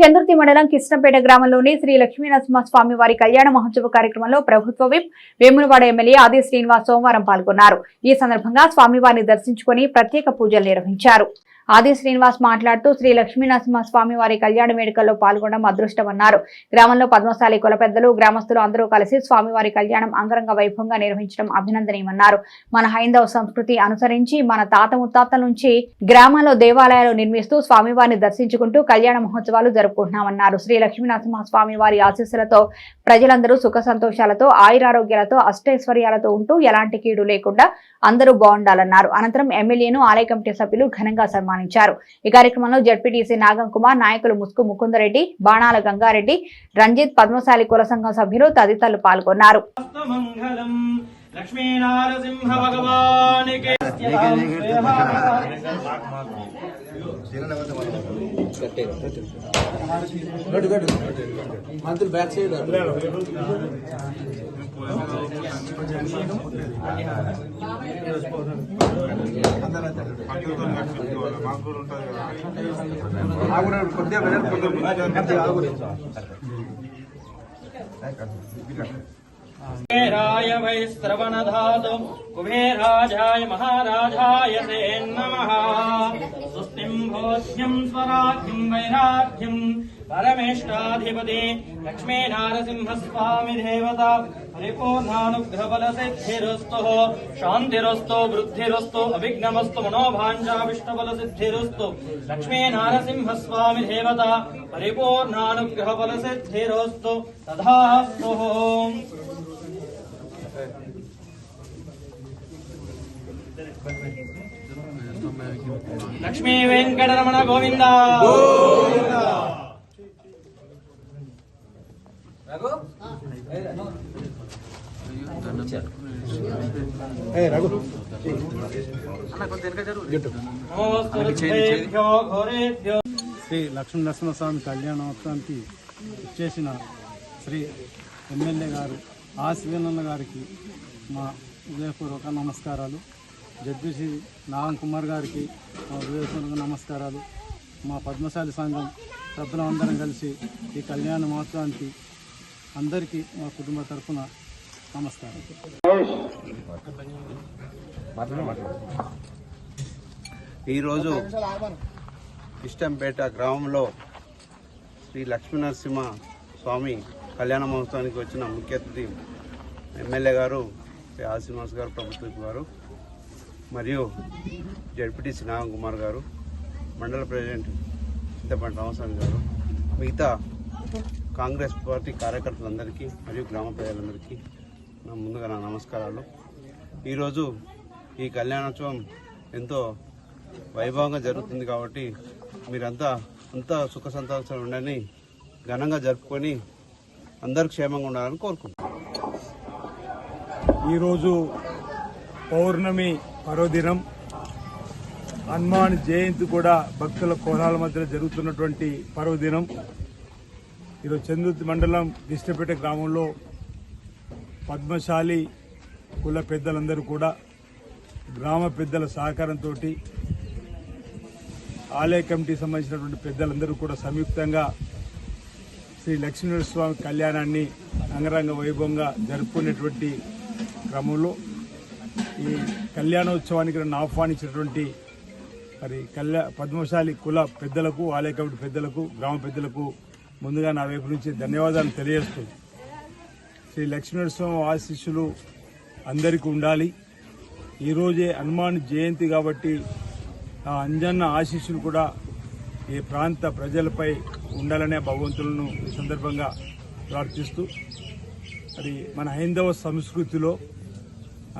చంద్రుతి మండలం కృష్ణపేట గ్రామంలోని శ్రీ లక్ష్మీనరసింహస్వామి వారి కళ్యాణ మహోత్సవ కార్యక్రమంలో ప్రభుత్వ విప్ వేములవాడ ఎమ్మెల్యే ఆది శ్రీనివాస్ సోమవారం పాల్గొన్నారు. ఈ సందర్భంగా స్వామివారిని దర్శించుకుని ప్రత్యేక పూజలు నిర్వహించారు. ఆది శ్రీనివాస్ మాట్లాడుతూ శ్రీ లక్ష్మీనరసింహస్వామి వారి కళ్యాణ వేడుకల్లో పాల్గొనడం అదృష్టమన్నారు. గ్రామంలో పద్మశాలి కుల పెద్దలు గ్రామస్తులు అందరూ కలిసి స్వామివారి కళ్యాణం అంగరంగ వైభవంగా నిర్వహించడం అభినందనీయమన్నారు. మన హైందవ సంస్కృతి అనుసరించి మన తాత ముత్తాతల నుంచి గ్రామాల్లో దేవాలయాలు నిర్మిస్తూ స్వామివారిని దర్శించుకుంటూ కళ్యాణ మహోత్సవాలు జరుపుకుంటున్నామన్నారు. శ్రీ లక్ష్మీనరసింహస్వామి వారి ఆశీస్సులతో ప్రజలందరూ సుఖ సంతోషాలతో ఆయురారోగ్యాలతో అష్టైశ్వర్యాలతో ఉంటూ ఎలాంటి కీడు లేకుండా అందరూ బాగుండాలన్నారు. అనంతరం ఎమ్మెల్యేను ఆలయ కమిటీ సభ్యులు ఘనంగా సన్మానించారు. ఈ కార్యక్రమంలో జడ్పీటీసీ నాగం కుమార్ నాయకులు ముస్కు ముకుందరెడ్డి బాణాల గంగారెడ్డి రంజిత్ పద్మశాలి కుల సంఘం సభ్యులు తదితరులు పాల్గొన్నారు మంగళం లక్ష్మీనారసింహ భగవానికి మంత్రులు బ్యాక్ సైడ్ కుబేరాయ వై శ్రవణధాతు కుబేరాజాయ మహారాజాయ తే నమః స్వస్తిం భోజ్యం స్వరాజ్యం వైరాగ్యం పరమేష్టాధిపతి परमेष्टाधिपति लक्ष्मी नारसिंह स्वामी देवता परिपूर्णानुग्रहबलसिद्धिरस्तु शान्तिरस्तु, वृद्धिरस्तु अभिघ्नमस्तु मनोभाञ्चाविष्टबलसिद्धिरस्तु लक्ष्मी नारसिंह स्वामी देवता परिपूर्णानुग्रहबलसिद्धिरस्तु तथास्तु लक्ष्मी वेङ्कटरमण गोविंदा శ్రీ లక్ష్మీ నరసింహస్వామి కళ్యాణోత్సవానికి ఇచ్చేసిన శ్రీ ఎమ్మెల్యే గారు ఆశీవనన్న గారికి మా హృదయపూర్వక నమస్కారాలు. జడ్పీసీ నాగం కుమార్ గారికి మా హృదయపూర్వక నమస్కారాలు. మా పద్మశాలి సంఘం సభ్యులందరం కలిసి ఈ కళ్యాణ మహోత్సవానికి అందరికీ మా కుటుంబ తరఫున నమస్కారం. ఈరోజు ఇష్టంపేట గ్రామంలో శ్రీ లక్ష్మీనరసింహ స్వామి కళ్యాణ మహోత్సవానికి వచ్చిన ముఖ్య అతిథి ఎమ్మెల్యే గారు శ్రీ ఆర్ గారు ప్రభుత్వ గారు మరియు జడ్పీటీ నాగం కుమార్ గారు మండల ప్రెసిడెంట్ చింతపండి రామస్వామి గారు మిగతా కాంగ్రెస్ పార్టీ కార్యకర్తలందరికీ మరియు గ్రామ ప్రజలందరికీ నా ముందుగా నా నమస్కారాలు. ఈరోజు ఈ కళ్యాణోత్సవం ఎంతో వైభవంగా జరుగుతుంది కాబట్టి మీరంతా అంతా సుఖ సంతోషాలు ఉండని ఘనంగా జరుపుకొని అందరు క్షేమంగా ఉండాలని కోరుకుంటున్నాం. ఈరోజు పౌర్ణమి పర్వదినం హనుమాన్ జయంతి కూడా భక్తుల కోలాల మధ్య జరుగుతున్నటువంటి పర్వదినం ఈరోజు చంద్రుతి మండలం దిష్టపేట గ్రామంలో పద్మశాలి కుల పెద్దలందరూ కూడా గ్రామ పెద్దల సహకారంతో ఆలయ కమిటీ సంబంధించినటువంటి పెద్దలందరూ కూడా సంయుక్తంగా శ్రీ లక్ష్మీనరస్వామి కళ్యాణాన్ని అంగరంగ వైభవంగా జరుపుకునేటువంటి క్రమంలో ఈ కళ్యాణోత్సవానికి నన్ను ఆహ్వానించినటువంటి మరి కళ్యా పద్మశాలి కుల పెద్దలకు ఆలయ కమిటీ పెద్దలకు గ్రామ పెద్దలకు ముందుగా నా వైపు నుంచి ధన్యవాదాలు తెలియజేస్తూ శ్రీ లక్ష్మీనరసింహ ఆశీస్సులు అందరికీ ఉండాలి. ఈరోజే హనుమాన్ జయంతి కాబట్టి ఆ అంజన్న ఆశీస్సులు కూడా ఈ ప్రాంత ప్రజలపై ఉండాలనే భగవంతులను ఈ సందర్భంగా ప్రార్థిస్తూ అది మన హైందవ సంస్కృతిలో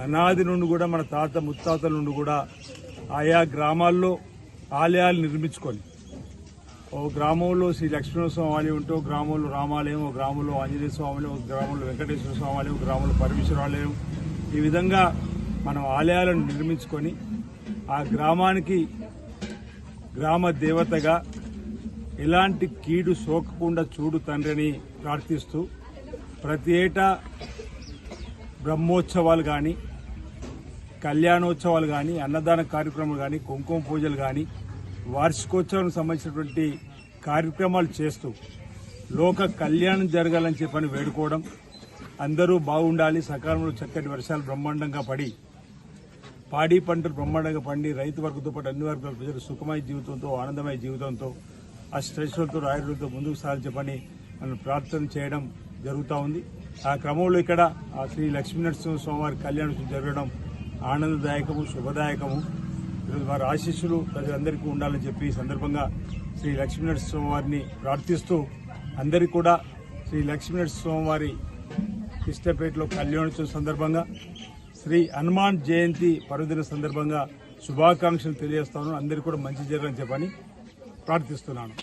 అనాది నుండి కూడా మన తాత ముత్తాతల నుండి కూడా ఆయా గ్రామాల్లో ఆలయాలు నిర్మించుకొని ఓ గ్రామంలో శ్రీ లక్ష్మీనరస్వామి ఆలయం ఉంటే ఓ గ్రామంలో రామాలయం ఒక గ్రామంలో ఆంజనేయ స్వామి ఓ ఒక గ్రామంలో వెంకటేశ్వర స్వామి ఆలయం ఓ గ్రామంలో పరమేశ్వర ఆలయం ఈ విధంగా మనం ఆలయాలను నిర్మించుకొని ఆ గ్రామానికి గ్రామ దేవతగా ఎలాంటి కీడు సోకకుండా చూడు తండ్రిని ప్రార్థిస్తూ ప్రతి ఏటా బ్రహ్మోత్సవాలు కానీ కళ్యాణోత్సవాలు కానీ అన్నదాన కార్యక్రమాలు కానీ కుంకుమ పూజలు కానీ వార్షికోత్సవానికి సంబంధించినటువంటి కార్యక్రమాలు చేస్తూ లోక కళ్యాణం జరగాలని చెప్పని వేడుకోవడం అందరూ బాగుండాలి సకాలంలో చక్కటి వర్షాలు బ్రహ్మాండంగా పడి పాడి పంటలు బ్రహ్మాండంగా పండి రైతు వర్గంతో పాటు అన్ని వర్గాల ప్రజలు సుఖమయ జీవితంతో ఆనందమయ జీవితంతో ఆ స్ట్రెస్లతో రాయడంతో ముందుకు సాగించే పని మనం ప్రార్థన చేయడం జరుగుతూ ఉంది. ఆ క్రమంలో ఇక్కడ ఆ శ్రీ లక్ష్మీనరసింహ స్వామివారి కళ్యాణం జరగడం ఆనందదాయకము శుభదాయకము. ఈరోజు వారి ఆశీస్సులు ప్రజలందరికీ ఉండాలని చెప్పి ఈ సందర్భంగా శ్రీ లక్ష్మీనరసింహ స్వామివారిని ప్రార్థిస్తూ అందరికీ కూడా శ్రీ లక్ష్మీనరసింహ స్వామివారి కిష్టపేటలో కళ్యాణోత్సవం సందర్భంగా శ్రీ హనుమాన్ జయంతి పర్వదిన సందర్భంగా శుభాకాంక్షలు తెలియజేస్తాను. అందరికీ కూడా మంచి జరగని చెప్పని ప్రార్థిస్తున్నాను.